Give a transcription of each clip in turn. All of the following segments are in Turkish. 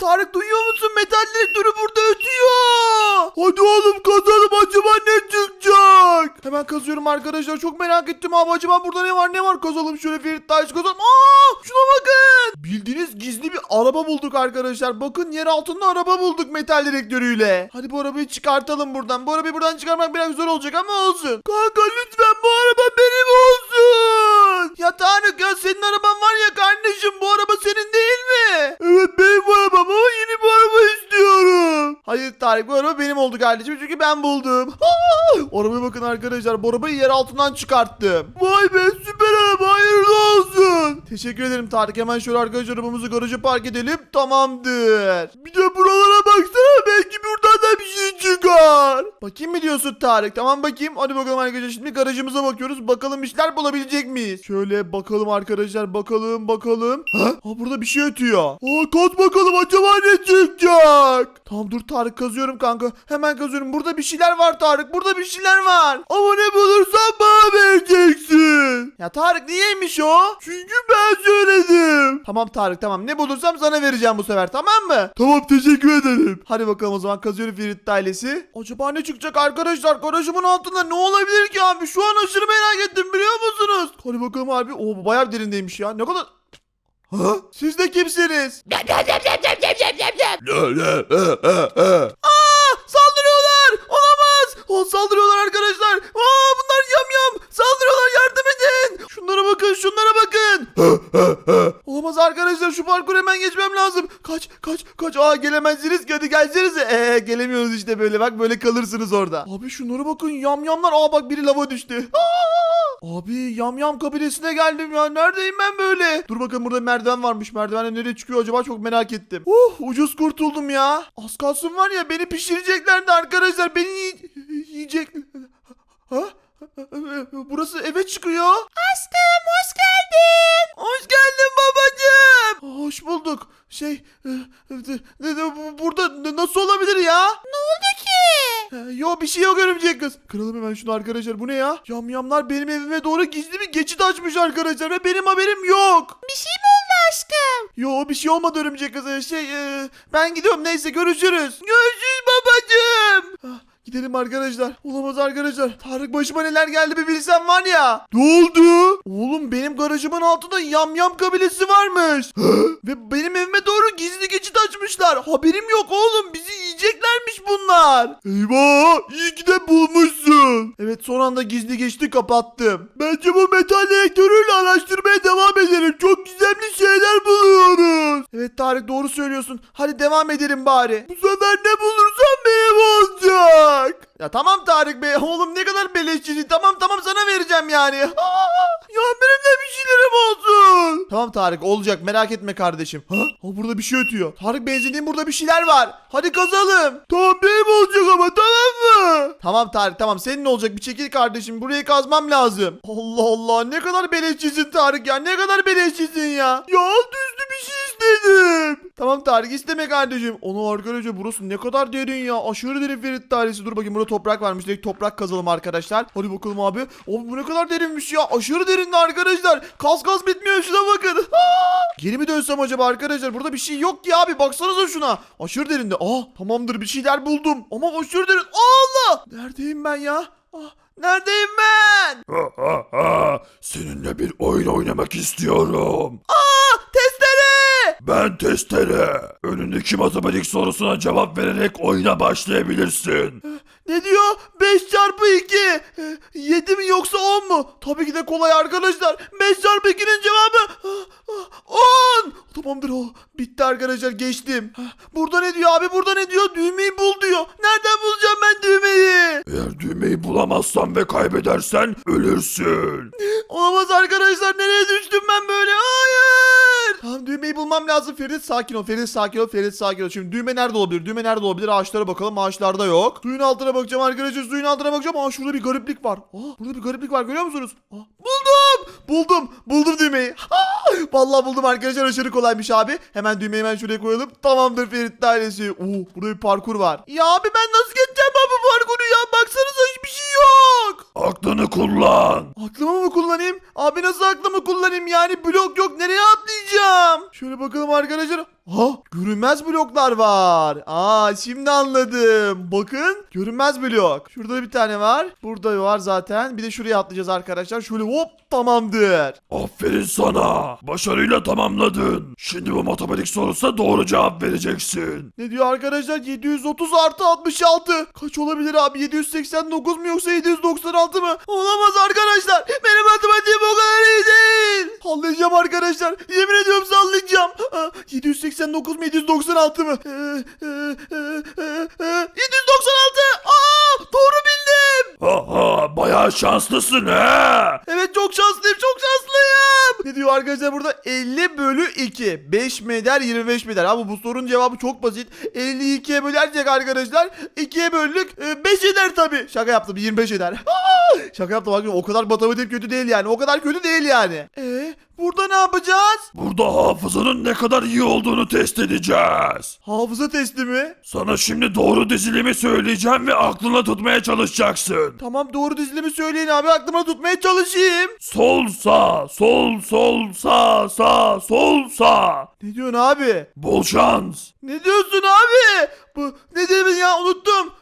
Tarık duyuyor musun? Metal dedektörü burada ötüyor. Hadi oğlum kazalım acaba ne çıkacak? Hemen kazıyorum arkadaşlar. Çok merak ettim abi. Acaba burada ne var ne var? Kazalım şöyle Ferit Taş kazalım. Aa şuna bakın. Bildiğiniz gizli bir araba bulduk arkadaşlar. Bakın yer altında araba bulduk metal dedektörüyle. Hadi bu arabayı çıkartalım buradan. Bu arabayı buradan çıkarmak biraz zor olacak ama olsun. Kanka lütfen bu araba benim olsun. Ya Tarık ya senin araban var ya kardeşim bu araba senin değil mi? Evet benim arabam ama yeni bir araba istiyorum. Hayır Tarık bu araba benim oldu kardeşim çünkü ben buldum. Arabaya bakın arkadaşlar bu arabayı yer altından çıkarttım. Vay be süper araba hayırlı olsun. Teşekkür ederim Tarık hemen şöyle arkadaşlar arabamızı garaja park edelim tamamdır. Bir de buralara baksana belki buradan da bir şey çıkar. Bakayım mı diyorsun Tarık tamam bakayım. Hadi bakalım arkadaşlar şimdi garajımıza bakıyoruz bakalım işler bulabilecek miyiz? Şöyle bakalım arkadaşlar bakalım bakalım. Ha? Ha burada bir şey ötüyor. Aa kaz bakalım acaba ne çıkacak? Tamam dur Tarık kazıyorum kanka. Hemen kazıyorum. Burada bir şeyler var Tarık. Burada bir şeyler var. Ama ne bulursan bana vereceksin. Ya Tarık niyeymiş o? Çünkü ben söyledim. Tamam Tarık tamam. Ne bulursam sana vereceğim bu sefer tamam mı? Tamam teşekkür ederim. Hadi bakalım o zaman kazıyorum Ferit ailesi. Acaba ne çıkacak arkadaşlar? Garajımın altında ne olabilir ki abi? Şu an aşırı merak ettim biliyor musunuz? Hadi bakalım abi. Oo bu bayağı derindeymiş ya. Ne kadar... Ha? Siz de kimsiniz? Aa, saldırıyorlar. Olamaz. Oh, saldırıyorlar arkadaşlar. Aa, bunlar yam yam. Saldırıyorlar yardım edin. Şunlara bakın şunlara bakın. Olamaz arkadaşlar şu parkur hemen geçmem lazım. Kaç kaç kaç. Aa gelemezsiniz ki hadi gelsenize. Ee, gelemiyoruz işte böyle bak böyle kalırsınız orada. Abi şunlara bakın yam yamlar. Aa bak biri lava düştü. Aa! Abi yam yam kabilesine geldim ya. Neredeyim ben böyle? Dur bakın burada merdiven varmış. Merdivenle nereye çıkıyor acaba çok merak ettim. Uh ucuz kurtuldum ya. Az kalsın var ya beni pişireceklerdi arkadaşlar. Beni yiy- yiyecek. Ha? Burası eve çıkıyor. Aşkım hoş geldin. Hoş geldin babacığım. Şey e, e, e, bu- burada nasıl olabilir ya? Ne oldu ki? Yo bir şey yok örümcek kız. Kıralım hemen şunu arkadaşlar. Bu ne ya? Yamyamlar benim evime doğru gizli bir geçit açmış arkadaşlar ve benim haberim yok. Bir şey mi oldu aşkım? Yo bir şey olmadı örümcek kızı. Şey e, ben gidiyorum neyse görüşürüz. Görüşürüz babacığım. Gidelim arkadaşlar. Olamaz arkadaşlar. Tarık başıma neler geldi bir bilsem var ya. Ne oldu? Oğlum benim garajımın altında yamyam kabilesi varmış. Ve benim evime doğru gizli geçit açmışlar. Haberim yok oğlum. Bizi yiyeceklermiş bunlar. Eyvah. iyi ki de bulmuşsun. Evet son anda gizli geçti kapattım. Bence bu metal dedektörüyle araştırmaya devam edelim. Çok gizemli şeyler buluyoruz. Evet Tarık doğru söylüyorsun. Hadi devam edelim bari. Bu sefer ne bulursam benim olacak. Ya tamam Tarık Bey. Oğlum ne kadar beleşçisin. Tamam tamam sana vereceğim yani. ya benim de bir şeylerim olsun. Tamam Tarık olacak merak etme kardeşim. Ha? Ha, burada bir şey ötüyor. Tarık benzinliğin burada bir şeyler var. Hadi kazalım. Tamam benim olacak ama tamam mı? Tamam Tarık tamam senin olacak bir çekil kardeşim. Burayı kazmam lazım. Allah Allah ne kadar beleşçisin Tarık ya. Ne kadar beleşçisin ya. Ya alt Tamam Tarık isteme kardeşim. Onu arkadaşlar burası ne kadar derin ya. Aşırı derin Ferit dairesi. Dur bakayım burada toprak varmış. Direkt toprak kazalım arkadaşlar. Hadi bakalım abi. Oğlum bu ne kadar derinmiş ya. Aşırı derindi arkadaşlar. Kaz kaz bitmiyor şuna bakın. Geri mi dönsem acaba arkadaşlar? Burada bir şey yok ki abi. Baksanıza şuna. Aşırı derinde. Aa tamamdır bir şeyler buldum. Ama aşırı derin. Allah. Neredeyim ben ya? Ah, neredeyim ben? Seninle bir oyun oynamak istiyorum. Aa. Ben testere. Önündeki matematik sorusuna cevap vererek oyuna başlayabilirsin. Ne diyor? 5 çarpı 2. 7 mi yoksa 10 mu? Tabii ki de kolay arkadaşlar. 5 çarpı 2'nin cevabı ah, 10. Tamamdır o. Bitti arkadaşlar geçtim. Burada ne diyor abi? Burada ne diyor? Düğmeyi bul diyor. Nereden bulacağım ben düğmeyi? Eğer düğmeyi bulamazsan ve kaybedersen ölürsün. Olamaz arkadaşlar. Nereye düştüm ben böyle? Hayır. Tamam düğmeyi bulmam lazım. Ferit sakin ol. Ferit sakin ol. Ferit sakin ol. Şimdi düğme nerede olabilir? Düğme nerede olabilir? Ağaçlara bakalım. Ağaçlarda yok. Suyun altına bakacağım arkadaşlar. Suyun altına bakacağım. Aa şurada bir gariplik var. Aa burada bir gariplik var. Görüyor musunuz? Aa, buldum. Buldum. Buldum düğmeyi. Aa, vallahi buldum arkadaşlar. Aşırı kolaymış abi. Hemen düğmeyi hemen şuraya koyalım. Tamamdır Ferit dairesi. Oo burada bir parkur var. Ya abi ben nasıl geçeceğim abi parkuru ya? Baksanıza hiçbir şey yok. Aklını kullan. Aklımı mı kullanayım? Abi nasıl aklımı kullanayım yani blok yok nereye atlayacağım? Şöyle bakalım arkadaşlar. Ha görünmez bloklar var. Aa şimdi anladım. Bakın görünmez blok. Şurada bir tane var. Burada var zaten. Bir de şuraya atlayacağız arkadaşlar. Şöyle hop tamamdır. Aferin sana. Başarıyla tamamladın. Şimdi bu matematik sorusuna doğru cevap vereceksin. Ne diyor arkadaşlar? 730 artı 66. Kaç olabilir abi? 789 mu yoksa 796 mı? Olamaz arkadaşlar. Benim matematiğim o kadar iyi değil. Sallayacağım arkadaşlar. Yemin ediyorum sallayacağım. Aa, 789 mu 796 mı? Ee, e, e, e, e, 796. Aa, doğru bildim. Ha ha bayağı şanslısın he. Evet çok şanslıyım çok şanslıyım. Ne diyor arkadaşlar burada 50 bölü 2. 5 mi eder 25 mi eder? Abi bu sorunun cevabı çok basit. 52'ye bölersek arkadaşlar 2'ye böldük 5 eder tabi. Şaka yaptım 25 eder. Şaka yaptım bak o kadar matematik kötü değil yani. O kadar kötü değil yani. Eee burada ne yapacağız? Burada hafızanın ne kadar iyi olduğunu test edeceğiz. Hafıza testi mi? Sana şimdi doğru dizilimi söyleyeceğim ve aklına tutmaya çalışacaksın. Tamam doğru dizilimi söyleyin abi aklıma tutmaya çalışayım. Sol sağ, sol sol sağ sağ sol sağ. Ne diyorsun abi? Bol şans. Ne diyorsun abi? Bu ne demin ya unuttum.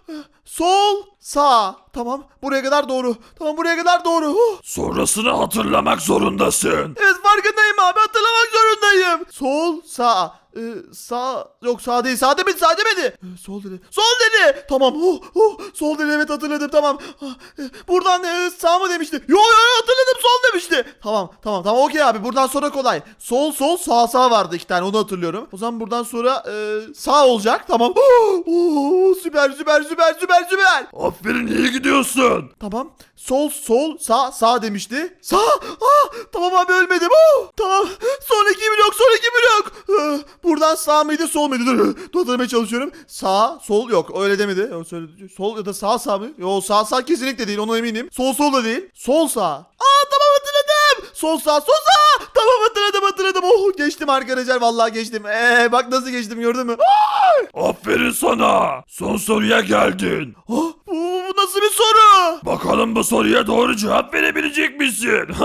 Sol, sağ. Tamam buraya kadar doğru. Tamam buraya kadar doğru. Huh. Sonrasını hatırlamak zorundasın. Evet farkındayım abi hatırlamak zorundayım. Sol, sağ. Ee, sağ yok sağ değil sağ demedi sağ demedi Ee, sol dedi sol dedi tamam oh, oh, sol dedi evet hatırladım tamam Ah, e, buradan e, sağ mı demişti yo yo hatırladım sol demişti tamam tamam tamam okey abi buradan sonra kolay sol sol sağ sağ vardı iki tane onu hatırlıyorum o zaman buradan sonra e, sağ olacak tamam oh, oh, süper süper süper süper süper Aferin iyi gidiyorsun. Tamam. Sol sol sağ sağ demişti. Sağ. Ah, tamam abi ölmedim. Oh, tamam. Son iki blok son iki blok. Ah, Buradan sağ mıydı sol muydu? Dur. Dur hatırlamaya çalışıyorum. Sağ sol yok öyle demedi. O söyledi. Sol ya da sağ sağ mı? Yok sağ sağ kesinlikle değil ona eminim. Sol sol da değil. Sol sağ. Aa tamam hatırladım. Sol sağ sol sağ. Tamam hatırladım hatırladım. Oh geçtim arkadaşlar vallahi geçtim. Ee, bak nasıl geçtim gördün mü? Ah, Aferin sana. Son soruya geldin. ah, bu, bu nasıl bir soru? Bakalım bu soruya doğru cevap verebilecek misin?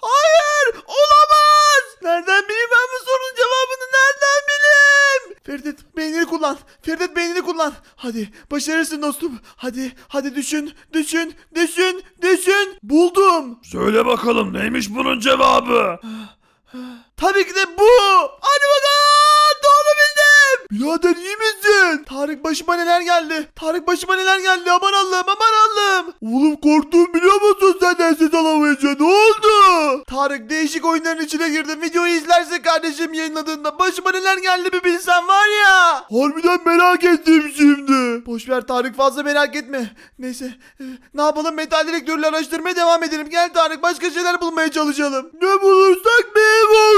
Hayır olamaz. Nereden bileyim ben bu sorunun cevabını nereden bileyim? Ferit beynini kullan. Ferit beynini kullan. Hadi başarırsın dostum. Hadi hadi düşün düşün düşün düşün. Buldum. Söyle bakalım neymiş bunun cevabı? Tabii ki de bu. Hadi bakalım doğru bildim. Birader iyi misin? Tarık başıma neler geldi? Tarık başıma neler geldi? Aman Allah'ım aman Allah'ım. Oğlum korktum biliyor musun sen dersiz alamayınca ne oldu? Tarık değişik oyunların içine girdim. Videoyu izlerse kardeşim yayınladığında başıma neler geldi bir bilsen var ya. Harbiden merak ettim şimdi. Boşver Tarık fazla merak etme. Neyse e, ne yapalım metal direktörle araştırmaya devam edelim. Gel Tarık başka şeyler bulmaya çalışalım. Ne bulursak ev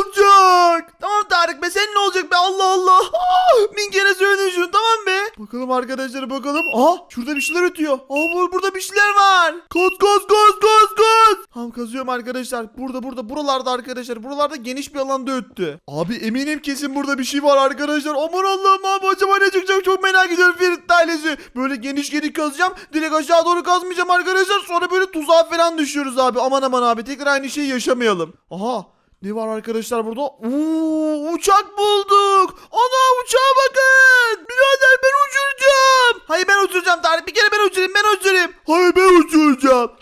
olacak. Tamam Tarık be senin ne olacak be Allah Allah. Ah, bin kere söyledin şunu tamam be. Bakalım arkadaşlar bakalım. Aa şurada bir şeyler ötüyor. Aa bur- burada bir şeyler var. Kaz kaz kaz kaz kaz. Tamam kazıyorum arkadaşlar. Burada burada buralarda arkadaşlar. Buralarda geniş bir alanda öttü. Abi eminim kesin burada bir şey var arkadaşlar. Aman Allah'ım abi acaba ne çıkacak çok merak ediyorum Ferit ailesi. Böyle geniş geniş kazacağım. Direkt aşağı doğru kazmayacağım arkadaşlar. Sonra böyle tuzağa falan düşüyoruz abi. Aman aman abi tekrar aynı şeyi yaşamayalım. Aha ne var arkadaşlar burada? Oo, uçak bulduk. Ana uçağa bakın. Birader ben uçuracağım. Hayır ben uçuracağım Tarık. Bir kere ben uçurayım ben uçurayım. Hayır ben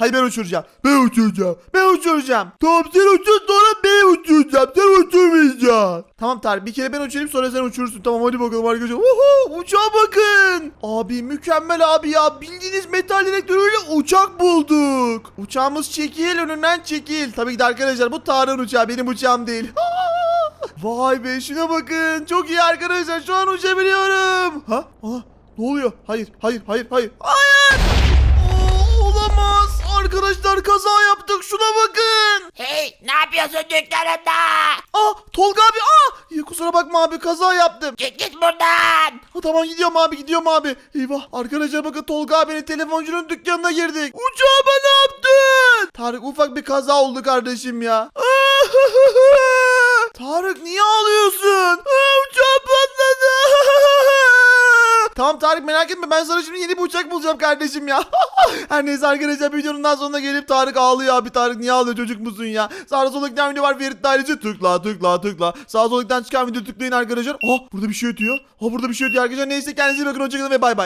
Hayır ben uçuracağım. Ben uçuracağım. Ben uçuracağım. Tamam sen uçur sonra ben uçuracağım. Sen uçurmayacaksın. Tamam Tarık bir kere ben uçurayım sonra sen uçurursun. Tamam hadi bakalım arkadaşlar. Uhu, uçağa bakın. Abi mükemmel abi ya. Bildiğiniz metal direktörüyle uçak bulduk. Uçağımız çekil önünden çekil. Tabii ki de arkadaşlar bu Tarık'ın uçağı benim uçağım değil. Vay be şuna bakın. Çok iyi arkadaşlar. Şu an uçabiliyorum. Ha? Aa, ne oluyor? Hayır, hayır, hayır, hayır. Hayır! Arkadaşlar kaza yaptık. Şuna bakın. Hey ne yapıyorsun dükkanımda? Aa, Tolga abi. Ya, kusura bakma abi kaza yaptım. Git git buradan. Ha, tamam gidiyorum abi gidiyorum abi. Eyvah arkadaşlar bakın Tolga abinin telefoncunun dükkanına girdik. Uçağıma ne yaptın? Tarık ufak bir kaza oldu kardeşim ya. Tarık niye ağlıyorsun? Aa, uçağım patladı. Tamam Tarık merak etme ben sana şimdi yeni bir uçak bulacağım kardeşim ya. Her neyse arkadaşlar videonun daha gelip Tarık ağlıyor abi. Tarık niye ağlıyor çocuk musun ya? Sağda solda giden video var Ferit dairesi tıkla tıkla tıkla. Sağ solda çıkan video tıklayın arkadaşlar. Oh burada bir şey ötüyor. Oh burada bir şey ötüyor arkadaşlar. Neyse kendinize iyi bakın hoşçakalın ve bay bay.